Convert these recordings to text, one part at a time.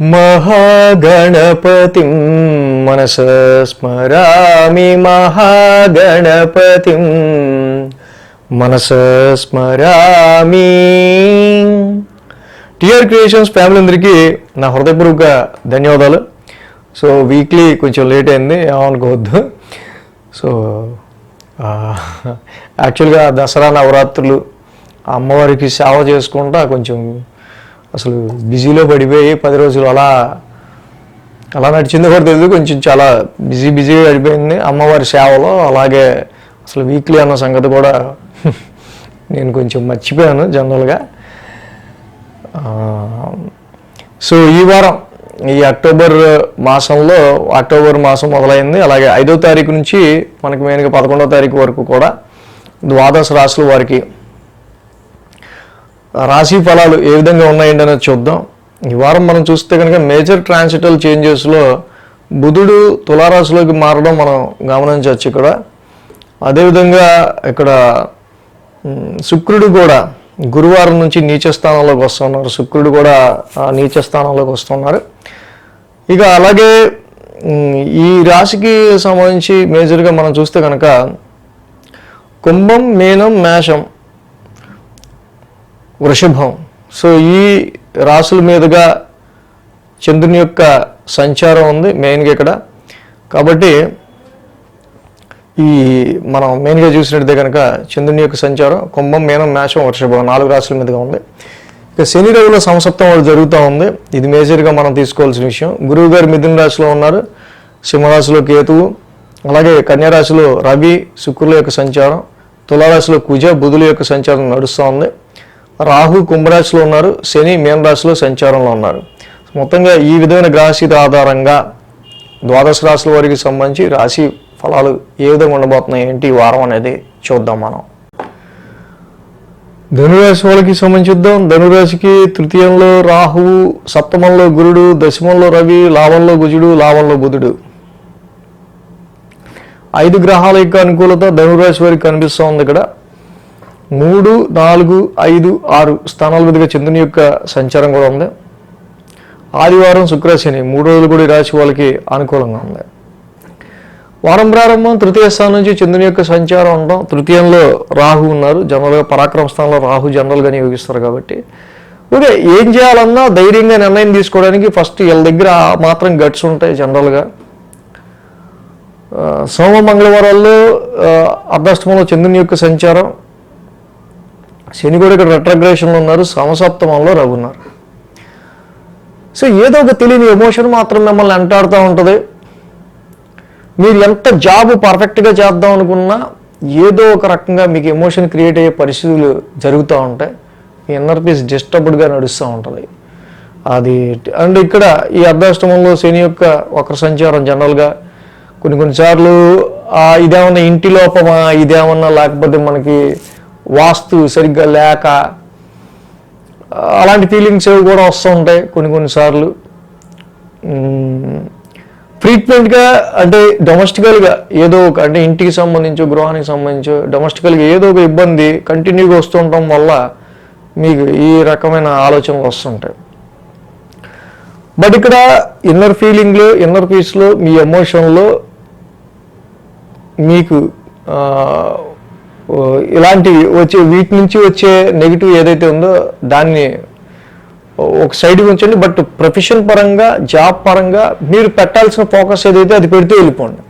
మహాగణపతి మనస స్మరామి మహాగణపతిం మనస స్మరామి. టిఆర్ క్రియేషన్స్ ఫ్యామిలీ అందరికీ నా హృదయపూర్వక ధన్యవాదాలు. సో వీక్లీ కొంచెం లేట్ అయింది ఏమనుకోవద్దు సో యాక్చువల్గా దసరా నవరాత్రులు అమ్మవారికి సేవ చేసుకుంటా కొంచెం అసలు బిజీలో పడిపోయి పది రోజులు అలా అలా నడిచిందో కూడా తెలియదు. కొంచెం చాలా బిజీ బిజీగా గడిపోయింది అమ్మవారి సేవలో అలాగే అసలు వీక్లీ అన్న సంగతి కూడా నేను కొంచెం మర్చిపోయాను జనరల్గా. సో ఈ వారం ఈ అక్టోబర్ మాసంలో అక్టోబర్ మాసం మొదలైంది. అలాగే ఐదో తారీఖు నుంచి మనకి మెయిన్గా పదకొండో తారీఖు వరకు కూడా ద్వాదశ రాశుల వారికి రాశి ఫలాలు ఏ విధంగా ఉన్నాయండి అనేది చూద్దాం. ఈ వారం మనం చూస్తే కనుక మేజర్ ట్రాన్సిటల్ చేంజెస్లో బుధుడు తులారాశిలోకి మారడం మనం గమనించవచ్చు ఇక్కడ. అదేవిధంగా ఇక్కడ శుక్రుడు కూడా గురువారం నుంచి నీచ స్థానంలోకి వస్తున్నారు. శుక్రుడు కూడా ఆ, నీచ స్థానంలోకి వస్తున్నారు. ఇక అలాగే ఈ రాశికి సంబంధించి మేజర్గా మనం చూస్తే కనుక కుంభం మీనం మేషం వృషభం. సో ఈ రాసుల మీదుగా చంద్రుని యొక్క సంచారం ఉంది మెయిన్గా ఇక్కడ. కాబట్టి ఈ మనం మెయిన్గా చూసినట్టయితే కనుక చంద్రుని యొక్క సంచారం కుంభం మీనం మేషం వృషభం నాలుగు రాశుల మీదుగా ఉంది. ఇక శని రవుల సంసప్తం వాళ్ళు జరుగుతూ ఉంది. ఇది మేజర్గా మనం తీసుకోవాల్సిన విషయం. గురువు గారు మిథున రాశిలో ఉన్నారు. సింహరాశిలో కేతువు అలాగే కన్యారాశిలో రవి శుక్రుల యొక్క సంచారం తులారాశిలో కుజ బుధుల యొక్క సంచారం నడుస్తూ ఉంది. రాహు కుంభరాశిలో ఉన్నారు శని మీన రాశిలో సంచారంలో ఉన్నారు. మొత్తంగా ఈ విధమైన గ్రహస్థితి ఆధారంగా ద్వాదశ రాశుల వారికి సంబంధించి రాశి ఫలాలు ఏ విధంగా ఉండబోతున్నాయి ఏంటి వారం అనేది చూద్దాం మనం. ధనురాశి వాళ్ళకి సంబంధించి చూద్దాం. ధనురాశికి తృతీయంలో రాహువు సప్తమంలో గురుడు దశమంలో రవి లాభంలో గుజుడు లాభంలో బుధుడు. ఐదు గ్రహాల యొక్క అనుకూలత ధనురాశి వారికి కనిపిస్తూ ఉంది ఇక్కడ. మూడు నాలుగు ఐదు ఆరు స్థానాల మీదుగా చంద్రుని యొక్క సంచారం కూడా ఉంది. ఆదివారం శుక్రశని మూడు రోజులు కూడా ఈ రాశి వాళ్ళకి అనుకూలంగా ఉంది. వారం ప్రారంభం తృతీయ స్థానం నుంచి చంద్రుని యొక్క సంచారం ఉండడం తృతీయంలో రాహు ఉన్నారు. జనరల్గా పరాక్రమ స్థానంలో రాహు జనరల్గా నియోగిస్తారు కాబట్టి. ఓకే ఏం చేయాలన్నా ధైర్యంగా నిర్ణయం తీసుకోవడానికి ఫస్ట్ వీళ్ళ దగ్గర మాత్రం గట్స్ ఉంటాయి జనరల్గా. సోమ మంగళవారాల్లో అర్ధాష్టమంలో చంద్రుని యొక్క సంచారం. శని కూడా ఇక్కడ రెట్రగ్రేషన్లో ఉన్నారు సమసప్తమంలో రవి ఉన్నారు. సో ఏదో ఒక తెలియని ఎమోషన్ మాత్రం మిమ్మల్ని వెంటాడుతూ ఉంటుంది. మీరు ఎంత జాబ్ పర్ఫెక్ట్గా చేద్దాం అనుకున్నా ఏదో ఒక రకంగా మీకు ఎమోషన్ క్రియేట్ అయ్యే పరిస్థితులు జరుగుతూ ఉంటాయి. మీ ఇన్నర్ పీస్ డిస్టర్బ్డ్గా నడుస్తూ ఉంటుంది. అది అండ్ ఇక్కడ ఈ అర్ధాష్టమంలో శని యొక్క వక్ర సంచారం జనరల్గా కొన్ని కొన్నిసార్లు ఇదేమన్నా ఇంటి లోపమా ఇదేమన్నా లేకపోతే మనకి వాస్తు సరిగ్గా లేక అలాంటి ఫీలింగ్స్ ఏవి కూడా వస్తూ ఉంటాయి కొన్ని కొన్నిసార్లు ఫ్రీక్వెంట్గా అంటే డొమెస్టికల్గా ఏదో ఒక అంటే ఇంటికి సంబంధించి గృహానికి సంబంధించి డొమెస్టికల్గా ఏదో ఒక ఇబ్బంది కంటిన్యూగా వస్తుండటం వల్ల మీకు ఈ రకమైన ఆలోచనలు వస్తుంటాయి బట్ ఇక్కడ ఇన్నర్ ఫీలింగ్లో ఇన్నర్ పీస్లో మీ ఎమోషన్లో మీకు ఇలాంటివి వచ్చే వీటి నుంచి వచ్చే నెగిటివ్ ఏదైతే ఉందో దాన్ని ఒక సైడ్ ఉంచండి. బట్ ప్రొఫెషన్ పరంగా జాబ్ పరంగా మీరు పెట్టాల్సిన ఫోకస్ ఏదైతే అది పెడితే వెళ్ళిపోండి.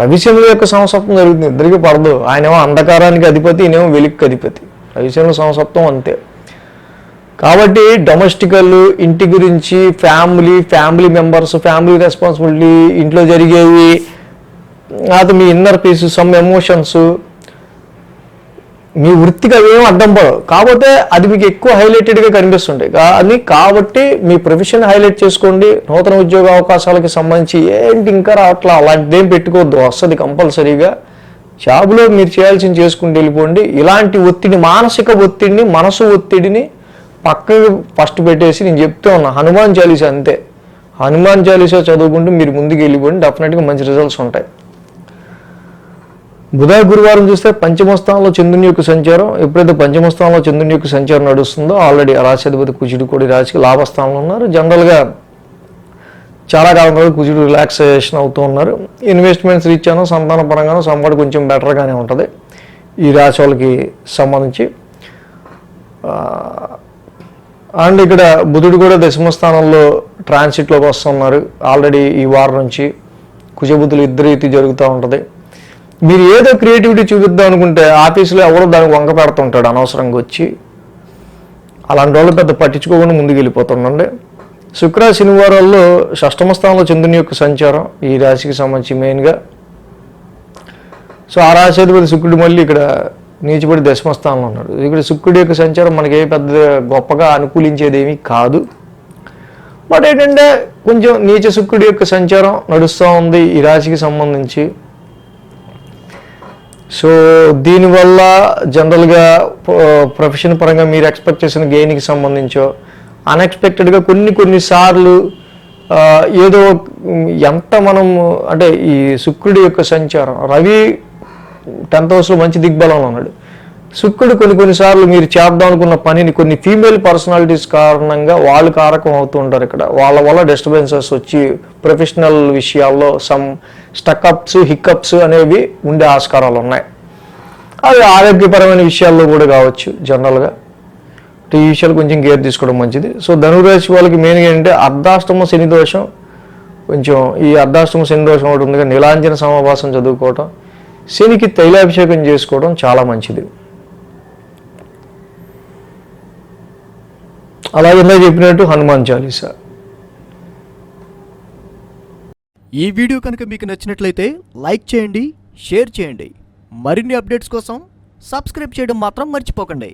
రవిచంద్రుల యొక్క సంసప్తం జరుగుతుంది. ఇద్దరికి పడదు. ఆయనేమో అంధకారానికి అధిపతి ఈయనేమో వెలుక్కి అధిపతి. రవిచంద్రుల సంసప్తం అంతే. కాబట్టి డొమెస్టికల్ ఇంటి గురించి family family members family responsibility ఇంట్లో జరిగేవి అది మీ ఇన్నర్ పీస్ సమ్ ఎమోషన్స్ మీ వృత్తికి అవేం అడ్డం పడవు. కాకపోతే అది మీకు ఎక్కువ హైలైటెడ్గా కనిపిస్తుంటాయి. అది కాబట్టి మీ ప్రొఫెషన్ హైలైట్ చేసుకోండి. నూతన ఉద్యోగ అవకాశాలకి సంబంధించి ఏంటి ఇంకా రావట్లా? అలాంటిదేం పెట్టుకోవద్దు. వస్తుంది కంపల్సరీగా. జాబ్లో మీరు చేయాల్సింది చేసుకుంటూ వెళ్ళిపోండి. ఇలాంటి ఒత్తిడి మానసిక ఒత్తిడిని మనసు ఒత్తిడిని పక్కకి ఫస్ట్ పెట్టేసి నేను చెప్తూ ఉన్నా. హనుమాన్ చాలీసా అంతే. హనుమాన్ చాలీసా చదువుకుంటూ మీరు ముందుకు వెళ్ళిపోండి. డెఫినెట్గా మంచి రిజల్ట్స్ ఉంటాయి. బుధ గురువారం చూస్తే పంచమస్థానంలో చంద్రుని యొక్క సంచారం ఎప్పుడైతే పంచమస్థానంలో చంద్రుని యొక్క సంచారం నడుస్తుందో ఆల్రెడీ రాశాధిపతి కుజుడు కూడా రాశికి లాభస్థానంలో ఉన్నారు. జనరల్గా చాలా కాలం తర్వాత కుజుడు రిలాక్సేషన్ అవుతూ ఉన్నారు. ఇన్వెస్ట్మెంట్స్ రీచ్చాను సంతాన పరంగాను సంపద కొంచెం బెటర్గానే ఉంటుంది. ఈ రాశి వాళ్ళకి సంబంధించి. అండ్ ఇక్కడ బుధుడు కూడా దశమ స్థానంలో ట్రాన్సిట్లోకి వస్తున్నారు. ఆల్రెడీ ఈ వారం నుంచి కుజబుద్ధులు ఇద్దరు ఇది జరుగుతూ ఉంటుంది. మీరు ఏదో క్రియేటివిటీ చూపిద్దాం అనుకుంటే ఆఫీసులో ఎవరో దానికి వంక పెడుతుంటాడు అనవసరంగా వచ్చి అలాంటి వాళ్ళు పెద్ద పట్టించుకోకుండా ముందుకు వెళ్ళిపోతుండండి. శుక్ర శనివారాల్లో షష్టమ స్థానంలో చంద్రుని యొక్క సంచారం ఈ రాశికి సంబంధించి మెయిన్గా సో ఆ రాశాధిపతి శుక్రుడు మళ్ళీ ఇక్కడ నీచిపడి దశమ స్థానంలో ఉన్నాడు. ఇక్కడ శుక్రుడి యొక్క సంచారం మనకి ఏ పెద్ద గొప్పగా అనుకూలించేదేమీ కాదు. బట్ ఏంటంటే కొంచెం నీచ శుక్రుడి యొక్క సంచారం నడుస్తూ ఉంది ఈ రాశికి సంబంధించి. సో దీనివల్ల జనరల్గా ప్రొఫెషన్ పరంగా మీరు ఎక్స్పెక్ట్ చేసిన గెయిన్కి సంబంధించో అన్ఎక్స్పెక్టెడ్గా కొన్ని కొన్ని సార్లు ఏదో ఎంత మనం అంటే ఈ శుక్రుడి యొక్క సంచారం రవి టెన్త్ హౌస్లో మంచి దిగ్బలంలో ఉన్నాడు. శుక్రుడు కొన్ని కొన్నిసార్లు మీరు చేద్దాం అనుకున్న పనిని కొన్ని ఫీమేల్ పర్సనాలిటీస్ కారణంగా వాళ్ళు కారకం అవుతూ ఉంటారు ఇక్కడ. వాళ్ళ వల్ల డిస్టర్బెన్సెస్ వచ్చి ప్రొఫెషనల్ విషయాల్లో సమ్ స్టక్అప్స్ హిక్అప్స్ అనేవి ఉండే ఆస్కారాలు ఉన్నాయి. అవి ఆరోగ్యపరమైన విషయాల్లో కూడా కావచ్చు జనరల్గా ఈ విషయాలు కొంచెం కేర్ తీసుకోవడం మంచిది. సో ధనురాశి వాళ్ళకి మెయిన్గా ఏంటంటే అర్ధాష్టమ శని దోషం. కొంచెం ఈ అర్ధాష్టమ శని దోషం ఒకటి ఉందిగా నీలాంజన సమాభాసం చదువుకోవటం. శనికి తైలాభిషేకం చేసుకోవడం చాలా మంచిది. అలాగే మీరు చెప్పినట్టు హనుమాన్ చాలీసా. ఈ వీడియో కనుక మీకు నచ్చినట్లయితే లైక్ చేయండి షేర్ చేయండి. మరిన్ని అప్డేట్స్ కోసం సబ్స్క్రైబ్ చేయడం మాత్రం మర్చిపోకండి.